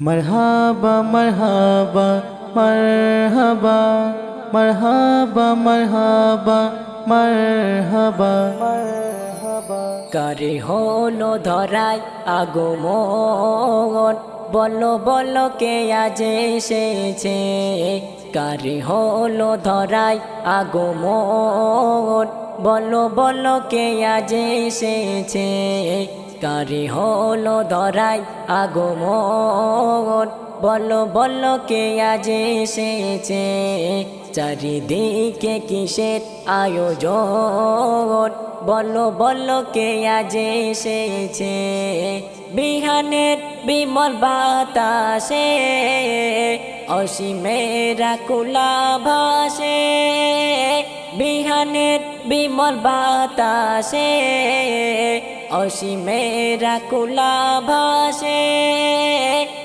মারহাবা মারহাবা মারহাবা মারহাবা মারহাবা মারহাবা। কারে হলো ধরাই আগমন? বলো বলো, কে আজ এসেছে? কারে হলো ধরাই আগমন? বলো বলো, কে আজ এসেছে? কারে হলো ধরাই আগমন। বলো বলো, কে আজ এসেছে? চারিদিকে কিসের আয়োজন? বলো বলো, কে আজ এসেছে? বিহানের বিমল বাতাসে, অসীমেরা কুলা ভাসে। বিহানের বিমল বাতাসে অসীমেরা কুলা ভাসে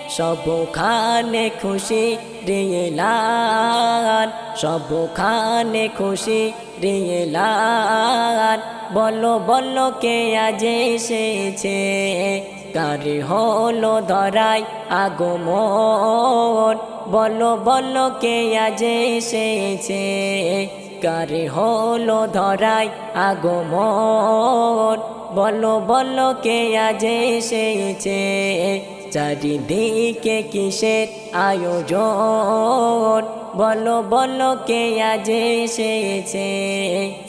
সবখানে খুশি রিয়েলান, সবখানে খুশি রিয়েলান। বলো বলো, কে আজ এসেছে? কারে হলো ধরাই আগমন? বলো বলো কে আজ এসেছে? কারে হলো ধরাই আগমন? বলো বলো কে আজ এসেছে? চারিদিকে কিসের আয়োজন? বলো বলো কে আজ এসেছে?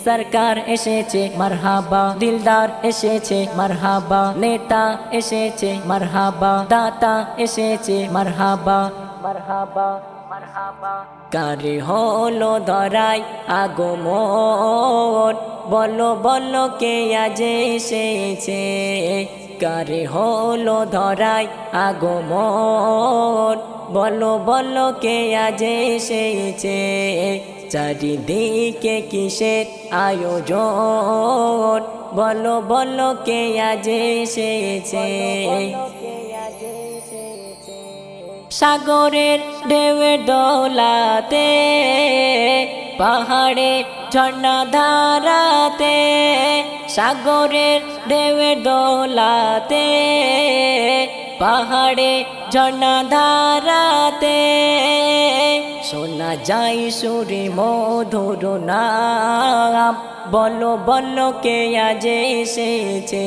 সরকার এসেছে, মারহাবা। দিলদার এসেছে, মারহাবা। নেতা এসেছে, মারহাবা। দাতা এসেছে, মারহাবা। মারহাবা মারহাবা। কারে হলো ধরাই আগমন? বলো বলো কে আজ এসেছে? কারে হলো ধরাই আগমন? বলো বলো কে আজ এসেছে? চারিদিকে কিসের আয়োজন? বলো বলো কে আজ এসেছে? সাগরের ঢেউয়ের দোলাতে পাহাড়ে ঝর্ণা ধারাতে সাগরের ঢেউয়ের দোলাতে পাহাড়ে ঝর্ণা ধারাতে। শোনা যাই সুরে মধুর নাম। বলো বলো কে আজ এসেছে?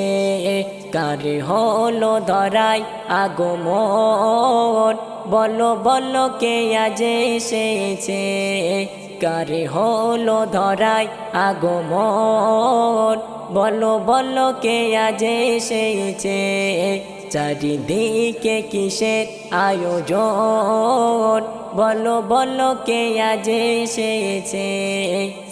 কারে হলো ধরাই আগমন? বলো বলো কে আজ এসেছে? কারে হলো ধরাই আগমন? বলো বলো কে আজ এসেছে? চারিদিকে কিসের আয়োজন? বলো বলো কে আজ এসেছে?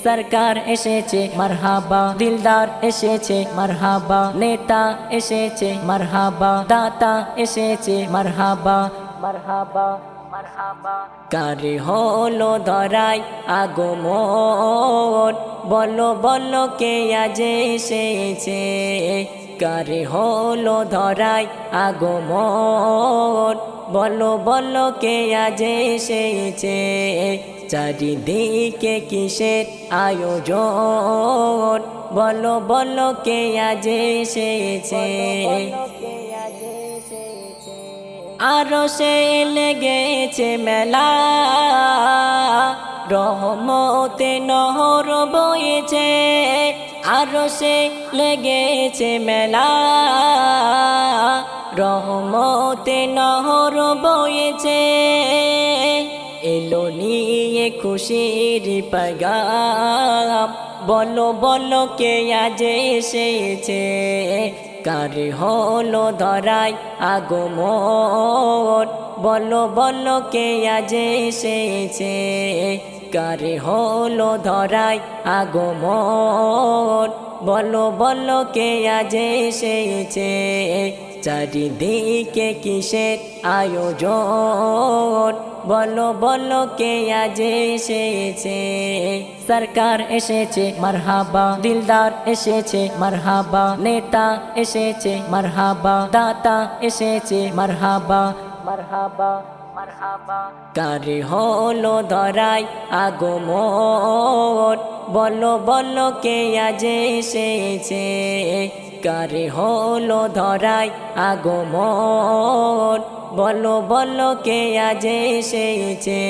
সরকার এসেছে, মারহাবা। দিলদার এসেছে, মারহাবা। নেতা এসেছে, মারহাবা। দাতা এসেছে, মারহাবা। মারহাবা কারে হলো ধরাই আগমন? বলো বলো কে আজ এসেছে? কারে হলো ধরাই আগমন। বলো বলো, কে আজ এসেছে? চারিদিকে কিসের আয়োজন? বলো বলো, কে আজ এসেছে? আরও সে লেগেছে মেলা। রহমতে নহর বয়েছে আরও সে লেগেছে মেলা। রহমতে নহর বয়েছে এলো নিয়ে খুশির পাগাম বলো বলো, কে আজ এসেছে? কারে হলো ধরাই আগমন? বলো বলো, কে আজ এসেছে? কারে হলো ধরাই আগমন। বলো বলো, কে আজ এসেছে? চারিদিকে কিসের আয়োজন? বলো বলো, কে আজ এসেছে? সরকার এসেছে, মারহাবা। দিলদার এসেছে, মারহাবা। নেতা এসেছে, মারহাবা। দাতা এসেছে, মারহাবা। মারহাবা। কারে হলো ধরাই আগমন? বলো বলো কে আজ এসেছে? কারে হলো ধরাই আগমন? বলো বলো কে আজ এসেছে?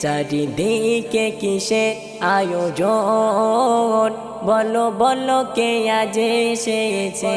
চারিদিকে কিসে আয়োজন? বলো বলো কে আজ এসেছে?